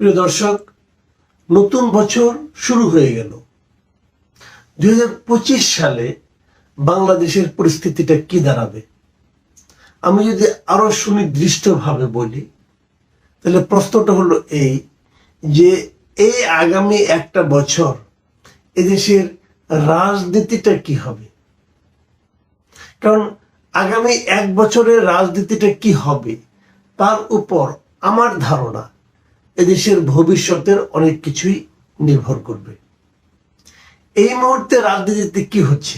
প্রিয় দর্শক, নতুন বছর শুরু হয়ে গেল। দু হাজার পঁচিশ সালে বাংলাদেশের পরিস্থিতিটা কি দাঁড়াবে? আমি যদি আরও সুনির্দিষ্টভাবে বলি, তাহলে প্রশ্নটা হলো এই যে এই আগামী একটা বছর এদেশের রাজনীতিটা কি হবে? কারণ আগামী এক বছরের রাজনীতিটা কি হবে? তার উপর আমার ধারণা এদেশের ভবিষ্যতের অনেক কিছুই নির্ভর করবে। এই মুহূর্তে রাজনীতিতে কি হচ্ছে?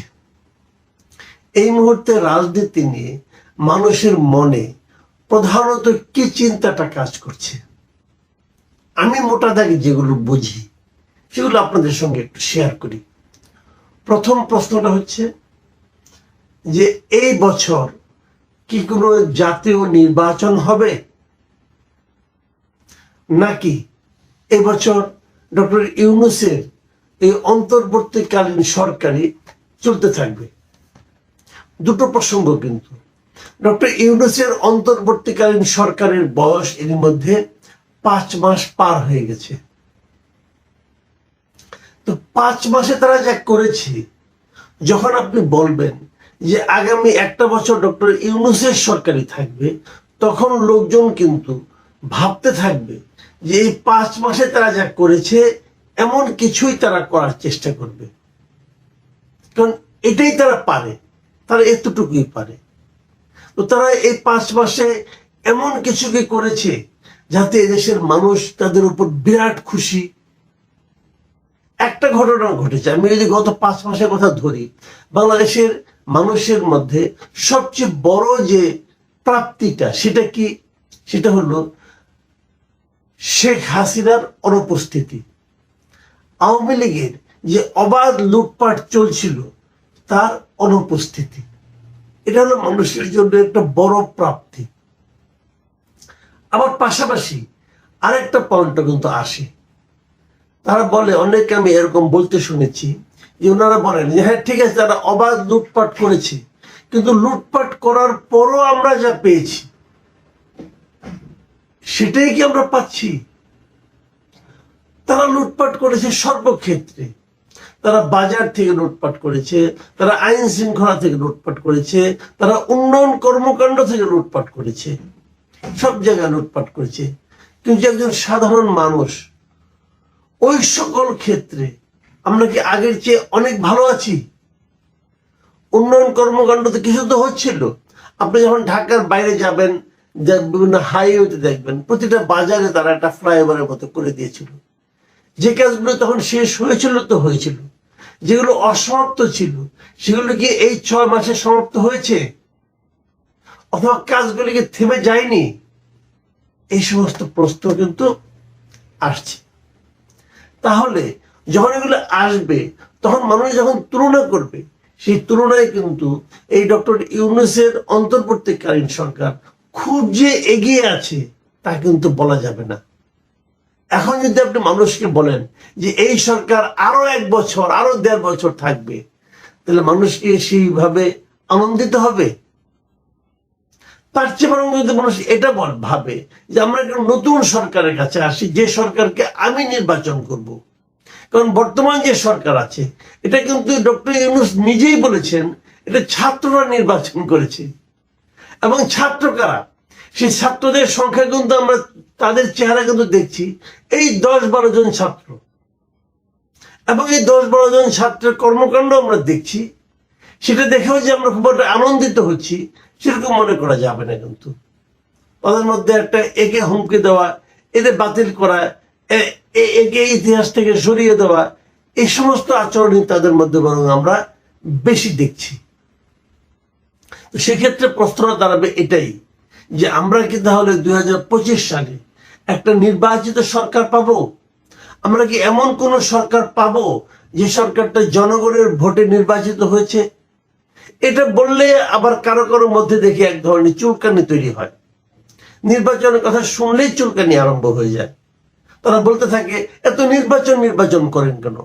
এই মুহূর্তে রাজনীতি নিয়ে মানুষের মনে প্রধানত কি চিন্তাটা কাজ করছে? আমি মোটা দাগে যেগুলো বুঝি, সেগুলো আপনাদের সঙ্গে একটু শেয়ার করি। প্রথম প্রশ্নটা হচ্ছে যে এই বছর কি কোনো জাতীয় নির্বাচন হবে? নাকি এবছর ডক্টর ইউনুসের এই অন্তর্বর্তীকালীন সরকারি চলতে থাকবে? দুটো প্রসঙ্গ কিন্তু। ডক্টর ইউনুসের অন্তর্বর্তীকালীন সরকারের বয়স এর মধ্যে পাঁচ মাস পার হয়ে গেছে। তো পাঁচ মাসে তারা যা করেছে, যখন আপনি বলবেন যে আগামী একটা বছর ডক্টর ইউনুসের সরকারি থাকবে, তখন লোকজন কিন্তু ভাবতে থাকবে যে এই পাঁচ মাসে তারা যা করেছে, এমন কিছুই তারা করার চেষ্টা করবে। কারণ এটাই তারা পারে, তারা এতটুকুই পারে। তো তারা এই পাঁচ মাসে এমন কিছু কি করেছে যাতে এদেশের মানুষ তাদের উপর বিরাট খুশি। একটা ঘটনা ঘটেছে। আমি যদি গত পাঁচ মাসের কথা ধরি, বাংলাদেশের মানুষের মধ্যে সবচেয়ে বড় যে প্রাপ্তিটা, সেটা কি? সেটা হলো শেখ হাসিনার অনুপস্থিতি। আওয়ামী লীগের যে অবাধ লুটপাট চলছিল, তার অনুপস্থিতি। এটা হলো মানুষের জন্য একটা বড় প্রাপ্তি। আবার পাশাপাশি আরেকটা পয়েন্ট কিন্তু আসে। তারা বলে অনেকে আমি এরকম বলতে শুনেছি যে ওনারা বলেন যে হ্যাঁ ঠিক আছে, তারা অবাধ লুটপাট করেছে। কিন্তু লুটপাট করার পরও আমরা যা পেয়েছি সেটাই কি আমরা পাচ্ছি? তারা লুটপাট করেছে সর্বক্ষেত্রে। তারা বাজার থেকে লুটপাট করেছে, তারা আইন শৃঙ্খলা থেকে লুটপাট করেছে, তারা উন্নয়ন কর্মকাণ্ড থেকে লুটপাট করেছে। সব জায়গায় লুটপাট করেছে। কিন্তু একজন সাধারণ মানুষ, ওই সকল ক্ষেত্রে আমরা কি আগের চেয়ে অনেক ভালো আছি? উন্নয়ন কর্মকাণ্ড তো কিছু তো হচ্ছিল। আপনি যখন ঢাকার বাইরে যাবেন বিভিন্ন হাইওয়েতে দেখবেন, প্রতিটা বাজারে তারা একটা ফ্লাইওভারের মতো করে দিয়েছিল। যে কাজগুলো তখন শেষ হয়েছিল তো হয়েছিল। যেগুলো অসমাপ্ত ছিল, সেগুলো কি এই ছয় মাসে সমাপ্ত হয়েছে? অথবা কাজগুলো কি থেমে যায়নি? এই সমস্ত প্রশ্ন কিন্তু আসছে। তাহলে যখন এগুলো আসবে, তখন মানুষ যখন তুলনা করবে, সেই তুলনায় কিন্তু এই ডক্টর ইউনুসের অন্তর্বর্তীকালীন সরকার খুব যে এগিয়ে আছে, তা কিন্তু বলা যাবে না। এখন যদি আপনি মানুষকে বলেন যে এই সরকার আরও এক বছর, আরও দেড় বছর থাকবে, তাহলে মানুষকে সেইভাবে আনন্দিত হবে? তার চেয়ে বরং যদি মানুষ এটা বল ভাবে যে আমরা একটা নতুন সরকারের কাছে আসি, যে সরকারকে আমি নির্বাচন করব। কারণ বর্তমান যে সরকার আছে, এটা কিন্তু ডক্টর ইউনুস নিজেই বলেছেন, এটা ছাত্ররা নির্বাচন করেছে। এবং ছাত্র কারা? সেই ছাত্রদের সংখ্যা কিন্তু আমরা তাদের চেহারা কিন্তু দেখছি। এই দশ বারো জন ছাত্র। এবং এই দশ বারো জন ছাত্রের কর্মকাণ্ড আমরা দেখছি। সেটা দেখেও যে আমরা খুব একটা আনন্দিত হচ্ছি, সেরকম মনে করা যাবে না কিন্তু। তাদের মধ্যে একটা একে হুমকি দেওয়া এদের বাতিল করা একে ইতিহাস থেকে সরিয়ে দেওয়া, এই সমস্ত আচরণই তাদের মধ্যে বরং আমরা বেশি দেখছি। সেক্ষেত্রে প্রশ্নটা দাঁড়াবে এটাই যে আমরা কি তাহলে দু হাজার পঁচিশ সালে একটা নির্বাচিত সরকার পাব? আমরা কি এমন কোন সরকার পাবো যে সরকারটা জনগণের ভোটে নির্বাচিত হয়েছে? এটা বললে আবার কারও কারও মধ্যে দেখি এক ধরনের চুলকানি তৈরি হয়। নির্বাচনের কথা শুনলেই চুলকানি আরম্ভ হয়ে যায়। তারা বলতে থাকে, এত নির্বাচন নির্বাচন করেন কেন?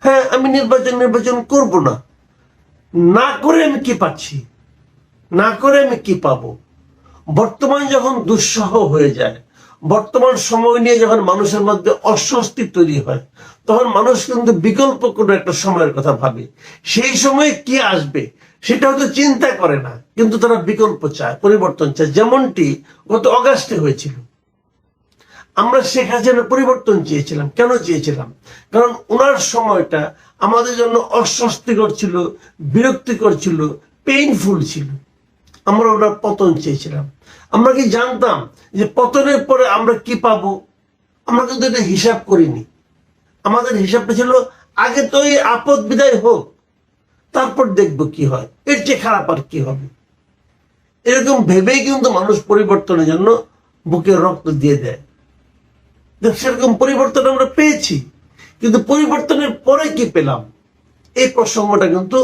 হ্যাঁ আমি নির্বাচন নির্বাচন করব না। না করে আমি কি পাচ্ছি? না করে আমি কি পাব? বর্তমান যখন দুঃসহ হয়ে যায়, বর্তমান সময় নিয়ে যখন মানুষের মধ্যে অস্বস্তি তৈরি হয়, তখন মানুষ কিন্তু বিকল্প কোনো একটা সময়ের কথা ভাবে। সেই সময়ে কি আসবে, সেটা হয়তো চিন্তা করে না, কিন্তু তারা বিকল্প চায়, পরিবর্তন চায়। যেমনটি গত অগাস্টে হয়েছিল। আমরা শেখ হাসিনার পরিবর্তন চেয়েছিলাম। কেন চেয়েছিলাম? কারণ ওনার সময়টা আমাদের জন্য অস্বস্তিকর ছিল, বিরক্তিকর ছিল পেইনফুল ছিল। আমরা ওটা পতন চেয়েছিলাম। আমরা কি জানতাম যে পতনের পরে আমরা কি পাবো? আমরা কিন্তু এটা হিসাব করিনি। আমাদের হিসাবটা ছিল, আগে তো এই আপদ বিদায় হোক, তারপর দেখব কি হয়। এর চেয়ে খারাপ আর কি হবে? এরকম ভেবেই কিন্তু মানুষ পরিবর্তনের জন্য বুকে রক্ত দিয়ে দেয়। সেরকম পরিবর্তন আমরা পেয়েছি, কিন্তু পরিবর্তনের পরে কি পেলাম? এই প্রসঙ্গটা কিন্তু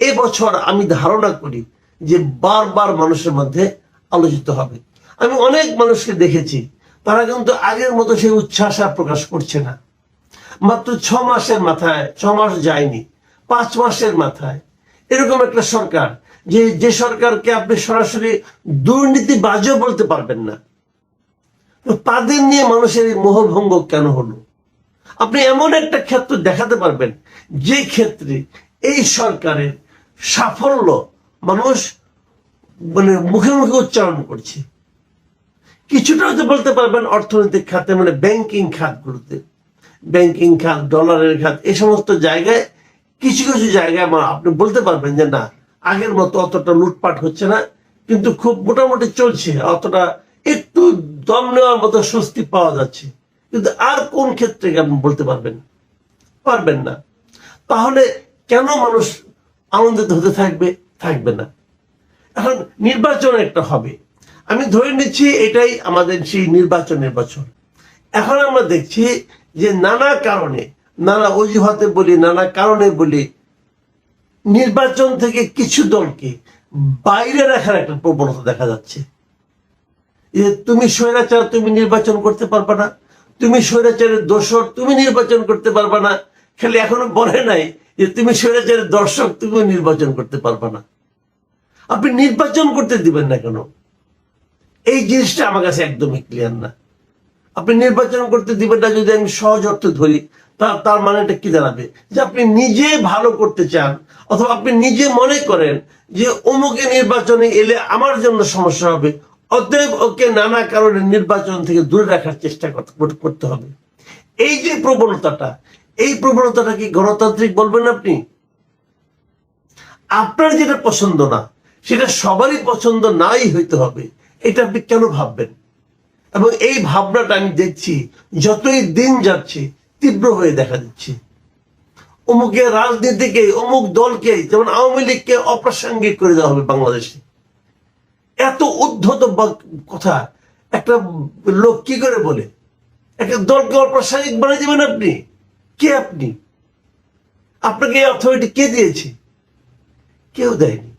এবছর আমি ধারণা করি যে বারবার মানুষের মধ্যে আলোচিত হবে। আমি অনেক মানুষকে দেখেছি, তারা কিন্তু আগের মতো সেই উচ্ছ্বাস আর প্রকাশ করছে না। মাত্র ছ মাসের মাথায়, ছ মাস যায়নি, পাঁচ মাসের মাথায়। এরকম একটা সরকার, যে যে সরকারকে আপনি সরাসরি দুর্নীতি বাজেও বলতে পারবেন না। তাদের নিয়ে মানুষের এই মোহভঙ্গ কেন হলো? আপনি এমন একটা ক্ষেত্র দেখাতে পারবেন, যে ক্ষেত্রে এই সরকারের সাফল্য মানুষ মানে মুখে মুখে উচ্চারণ করছে। কিছুটা হয়তো বলতে পারবেন অর্থনৈতিক খাতে মানে ব্যাংকিং খাতগুলোতে। ব্যাংকিং খাত ডলারের খাত, এ সমস্ত জায়গায়, কিছু কিছু জায়গায় আপনি বলতে পারবেন যে না, আগের মতো অতটা লুটপাট হচ্ছে না, কিন্তু খুব মোটামুটি চলছে, অতটা একটু দম নেওয়ার মতো স্বস্তি পাওয়া যাচ্ছে। কিন্তু আর কোন ক্ষেত্রে আপনি বলতে পারবেন? পারবেন না। তাহলে কেন মানুষ আনন্দিত হতে থাকবে? থাকবে না। এখন নির্বাচন একটা হবে। আমি ধরে নিচ্ছি এটাই আমাদের সেই নির্বাচনের বছর। এখন আমরা দেখছি যে নানা কারণে, নানা অজুহাতে বলি, নানা কারণে বলি, নির্বাচন থেকে কিছু দলকে বাইরে রাখার একটা প্রবণতা দেখা যাচ্ছে। যে তুমি স্বৈরাচার, তুমি নির্বাচন করতে পারবে না। তুমি স্বৈরাচারের দোষর, তুমি নির্বাচন করতে পারবে না। খালি এখনও বলে নাই যে তুমি স্বৈরাচারের দর্শক তুমি নির্বাচন করতে পারবে না। আপনি নির্বাচন করতে দিবেন না কেন? এই জিনিসটা আমার কাছে একদমই ক্লিয়ার না। আপনি নির্বাচন করতে দিবেন না যদি আমি সহজ অর্থ ধরি, তা, তার মানেটা কি দাঁড়াবে? যে আপনি নিজে ভালো করতে চান, অথবা আপনি নিজে মনে করেন যে অমুকে নির্বাচনে এলে আমার জন্য সমস্যা হবে, অতএব ওকে নানা কারণে নির্বাচন থেকে দূরে রাখার চেষ্টা করতে হবে। এই যে প্রবণতাটা এই প্রবণতাটা কি গণতান্ত্রিক বলবেন আপনি? আপনার যেটা পছন্দ না, সেটা সবারই পছন্দ নাই হইতে হবে। এটা আপনি কেন ভাববেন? এবং এই ভাবনাটা আমি দেখছি, যতই দিন যাচ্ছে, তীব্র হয়ে দেখা দিচ্ছে। অমুকের রাজনীতিকে, অমুক দলকে, যেমন আওয়ামী লীগকে অপ্রাসঙ্গিক করে দেওয়া হবে বাংলাদেশে। এত উদ্ধত কথা, একটা লোক কি করে বলে? একটা দলকে অপ্রাসঙ্গিক বানিয়ে দেবেন আপনি? কে আপনি? আপনাকে এই অথরিটি কে দিয়েছে? কেউ দেয়নি।